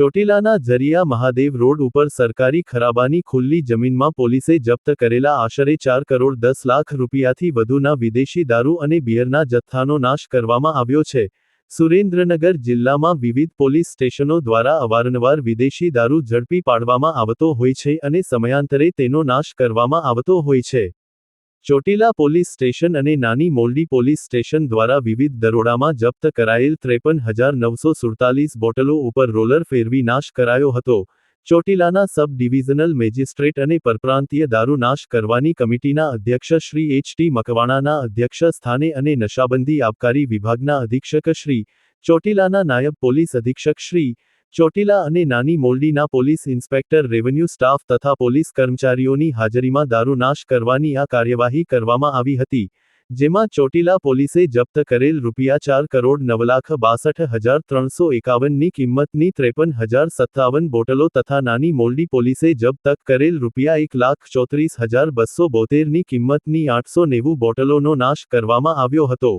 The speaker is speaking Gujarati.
ચોટીલાના ઝરિયા મહાદેવ રોડ ઉપર સરકારી ખરાબાની ખુલ્લી જમીનમાં પોલીસે જપ્ત કરેલા આશરે ચાર કરોડ દસ લાખ રૂપિયાથી વધુના વિદેશી દારૂ અને બિયરના જથ્થાનો નાશ કરવામાં આવ્યો છે. સુરેન્દ્રનગર જિલ્લામાં વિવિધ પોલીસ સ્ટેશનો દ્વારા અવારનવાર વિદેશી દારૂ ઝડપી પાડવામાં આવતો હોય છે અને સમયાંતરે તેનો નાશ કરવામાં આવતો હોય છે. ચોટીલા પોલીસ સ્ટેશન અને નાની મોલડી પોલીસ સ્ટેશન દ્વારા વિવિધ દરોડામાં જપ્ત કરાયેલ ત્રેપન હજાર નવસો સુડતાલીસ બોટલો ઉપર રોલર ફેરવી નાશ કરાયો હતો. ચોટીલાના સબ ડિવિઝનલ મેજિસ્ટ્રેટ અને પરપ્રાંતીય દારૂ નાશ કરવાની કમિટીના અધ્યક્ષ શ્રી એચ ટી મકવાણાના અધ્યક્ષ સ્થાને અને નશાબંધી આબકારી વિભાગના અધિક્ષક શ્રી ચોટીલાના નાયબ પોલીસ અધિક્ષક શ્રી ચોટીલા અને નાની મોલડીના પોલીસ ઇન્સ્પેક્ટર, રેવન્યુ સ્ટાફ તથા પોલીસ કર્મચારીઓની હાજરીમાં દારૂ નાશ કરવાની આ કાર્યવાહી કરવામાં આવી હતી, જેમાં ચોટીલા પોલીસે જપ્ત કરેલ રૂપિયા ચાર કરોડ નવ લાખ બાસઠ હજાર ત્રણસો એકાવનની કિંમતની ત્રેપન હજાર સત્તાવન બોટલો તથા નાની મોલડી પોલીસે જપ્ત કરેલ રૂપિયા એક લાખ ચોત્રીસ હજાર બસો બોતેરની કિંમતની આઠસો નેવું બોટલોનો નાશ કરવામાં આવ્યો હતો.